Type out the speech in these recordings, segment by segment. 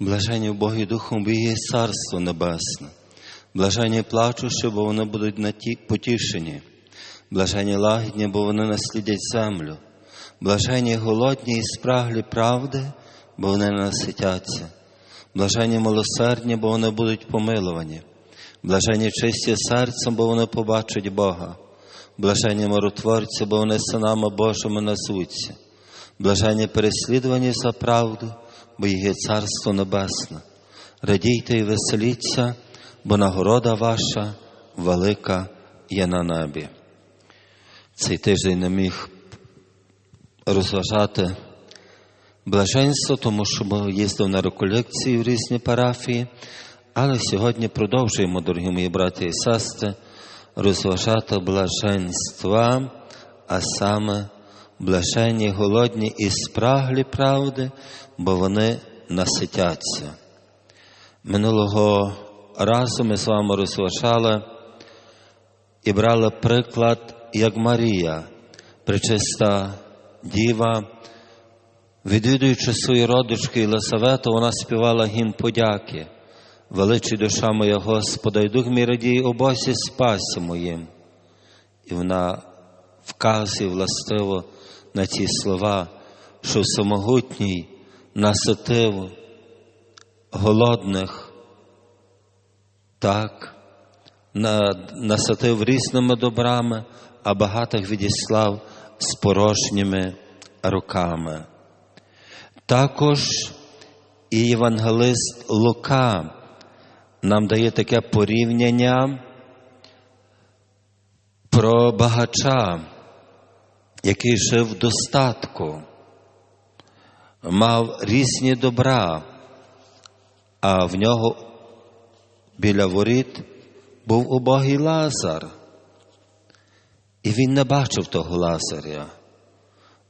Блажені Богі Духом, бо є Царство Небесне. Блажені плачущі, бо вони будуть наті- потішені. Блажені лагідні, бо вони наслідять землю. Блажені голодні і спраглі правди, бо вони наситяться. Блажені милосердні, бо вони будуть помилувані. Блажені чисті серцем, бо вони побачать Бога. Блажені миротворці, бо вони синами Божими назвуться. Блажені переслідувані за правду, бо їх є Царство Небесне. Радійте і веселіться, бо нагорода ваша велика є на небі. Цей тиждень не міг розважати блаженство, тому що їздив на реколекції в різні парафії, але сьогодні продовжуємо, дорогі мої браті і сестри, розважати блаженства, а саме блаженні, голодні і спраглі правди, бо вони наситяться. Минулого разу ми з вами розважали і брали приклад, як Марія, пречиста діва, відвідуючи свою родичку Єлисавету, вона співала гімн подяки. Величий душа моя Господа, і дух мій радіє у Босі спасі моїм. І вона вказує властиво на ті слова, що самогутній наситив голодних, так, наситив різними добрами, а багатих відіслав з порожніми руками. Також і євангелист Лука нам дає таке порівняння про багача, який жив в достатку, мав різні добра, а в нього біля воріт був убогий Лазар. І він не бачив того Лазаря.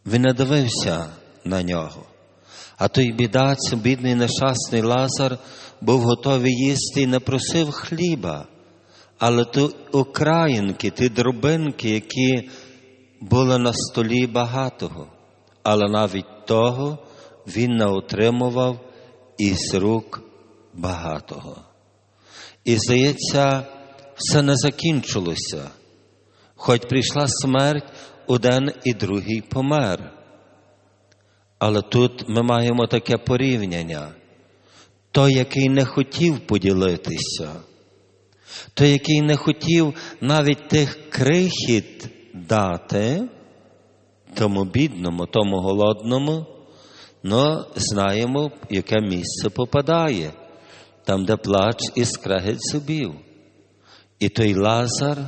Він не дивився на нього. А той бідаць, бідний нещасний Лазар, був готовий їсти і не просив хліба. Але ті окраїнки, ті дробинки, які були на столі багатого, але навіть того він не отримував із рук багатого. І, здається, все не закінчилося. Хоч прийшла смерть, один і другий помер. Але тут ми маємо таке порівняння. Той, який не хотів поділитися, той, який не хотів навіть тих крихіт дати, тому бідному, тому голодному, но знаємо, яке місце попадає, там, де плач і скрегить зубів. І той Лазар,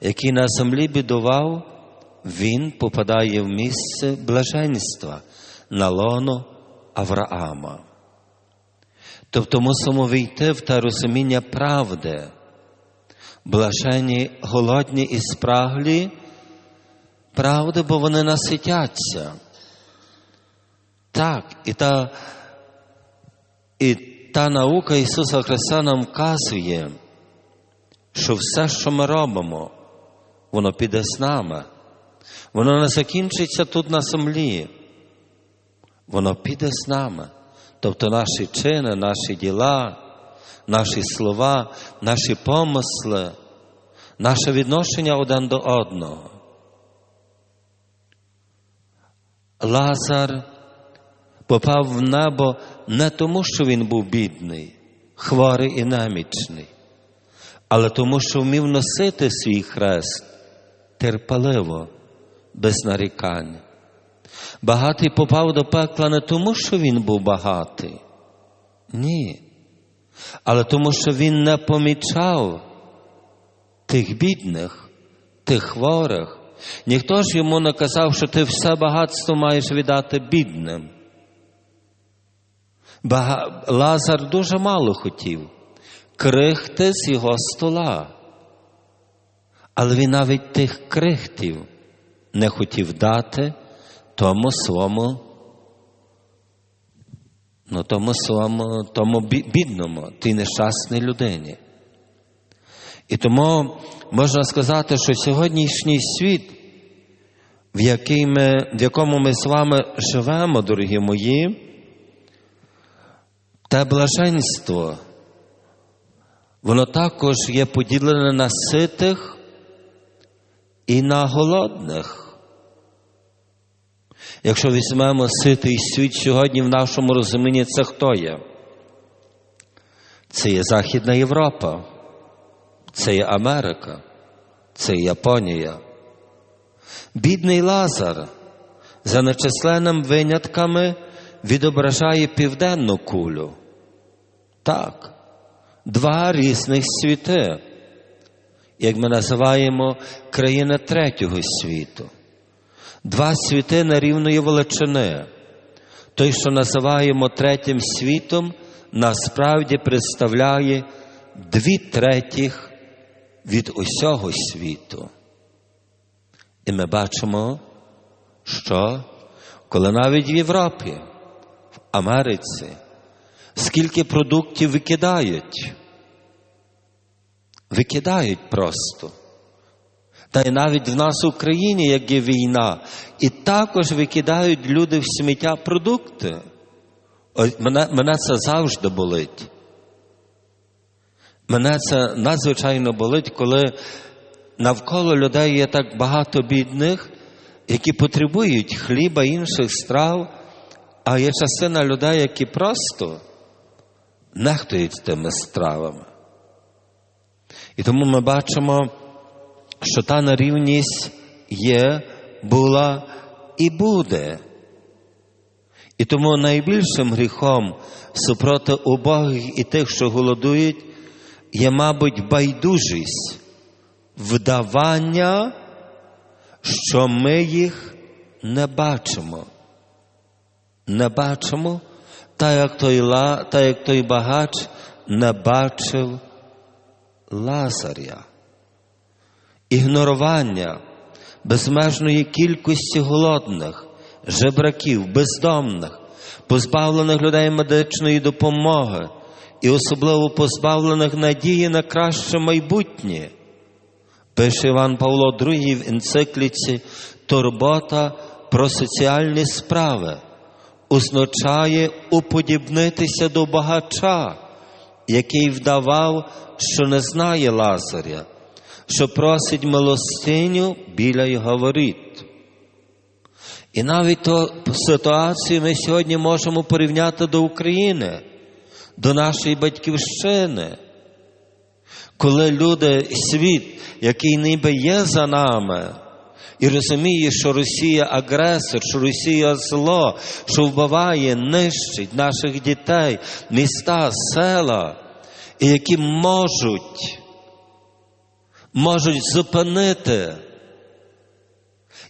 який на землі бідував, він попадає в місце блаженства на лоно Авраама. Тобто мусимо війти в те розуміння правди, блажені, голодні і спраглі, правди, бо вони наситяться. Так, і та, і та наука Ісуса Христа нам вказує, що все, що ми робимо, воно піде з нами. Воно не закінчиться тут на землі. Воно піде з нами. Тобто наші чини, наші діла, наші слова, наші помисли, наше відношення один до одного. Лазар попав в небо не тому, що він був бідний, хворий і намічний, але тому, що вмів носити свій хрест терпеливо, без нарікань. Багатий попав до пекла не тому, що він був багатий. Ні. Але тому, що він не помічав тих бідних, тих хворих. Ніхто ж йому не казав, що ти все багатство маєш віддати бідним. Бага... Лазар дуже мало хотів крихти з його стола. Але він навіть тих крихтів не хотів дати тому своєму, ну, тому своєму, тому бідному, тій нещасній людині. І тому можна сказати, що сьогоднішній світ, в, який ми, в якому ми з вами живемо, дорогі мої, Те блаженство, воно також є поділене на ситих і на голодних. Якщо візьмемо ситий світ сьогодні в нашому розумінні, це хто є? Це є Західна Європа, це є Америка, це є Японія. Бідний Лазар за нечисленними винятками відображає південну кулю. Так, два різних світи, як ми називаємо країни третього світу. Два світи на рівної величини. Той, що називаємо третім світом, насправді представляє дві третіх від усього світу. І ми бачимо, що коли навіть в Європі, в Америці, скільки продуктів викидають, викидають просто. Та й навіть в нас в Україні, як є війна, і також викидають люди в сміття продукти. Мене, мене це завжди болить. Мене це надзвичайно болить, коли навколо людей є так багато бідних, які потребують хліба інших страв, а є частина людей, які просто нехтують тими стравами. І тому ми бачимо, що та нерівність є, була і буде. І тому найбільшим гріхом супроти убогих і тих, що голодують, є, мабуть, байдужість, вдавання, що ми їх не бачимо. Не бачимо, так як той, та як той багач не бачив Лазаря. Ігнорування безмежної кількості голодних, жебраків, бездомних, позбавлених людей медичної допомоги і особливо позбавлених надії на краще майбутнє. Пише Іван Павло II в енцикліці Турбота про соціальні справи означає уподібнитися до багача, який вдавав, що не знає Лазаря, що просить милостиню біля його воріт. І навіть ту ситуацію ми сьогодні можемо порівняти до України, до нашої батьківщини, коли люди, світ, який ніби є за нами, і розуміє, що Росія агресор, що Росія зло, що вбиває, нищить наших дітей, міста, села, і які можуть, можуть зупинити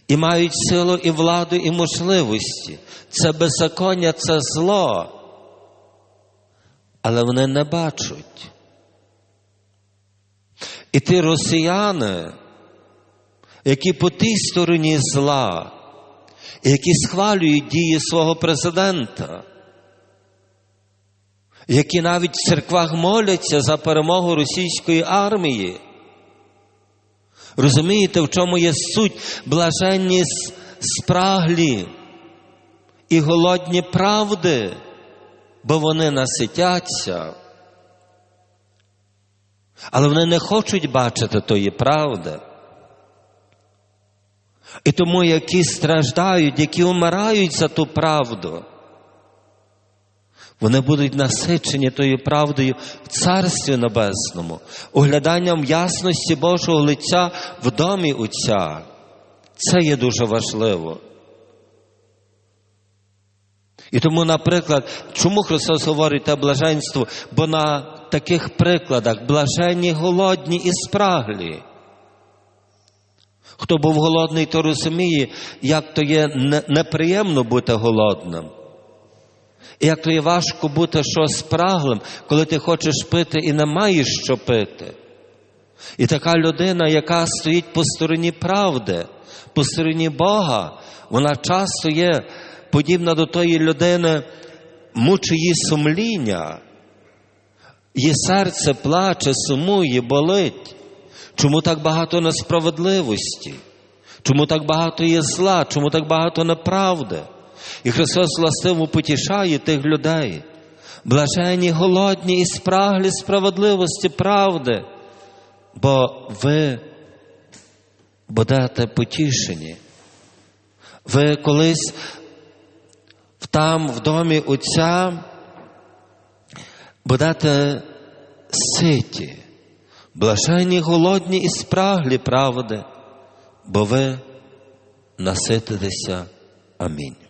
і мають силу і владу, і можливості. Це беззаконня, це зло. Але вони не бачать. І ті росіяни, які по тій стороні зла, які схвалюють дії свого президента, які навіть в церквах моляться за перемогу російської армії. Розумієте, в чому є суть блаженні спраглі і голодні правди, бо вони наситяться. Але вони не хочуть бачити тої правди. І тому, які страждають, які вмирають за ту правду, вони будуть насичені тою правдою в Царстві Небесному, огляданням ясності Божого лиця в домі Отця. Це є дуже важливо. І тому, наприклад, чому Христос говорить те блаженство? Бо на таких прикладах блаженні, голодні і спраглі. Хто був голодний, то розуміє, як то є неприємно бути голодним. І як то є важко бути щось спраглим, коли ти хочеш пити і не маєш що пити. І така людина, яка стоїть по стороні правди, по стороні Бога, вона часто є подібна до тої людини, мучить сумління, її серце плаче, сумує, болить. Чому так багато несправедливості? Чому так багато є зла? Чому так багато неправди? І Христос властиво потішає тих людей. Блажені голодні і спраглі справедливості правди, бо ви будете потішені. Ви колись там, в домі Отця, будете ситі, блажені голодні і спраглі правди, бо ви насититеся. Амінь.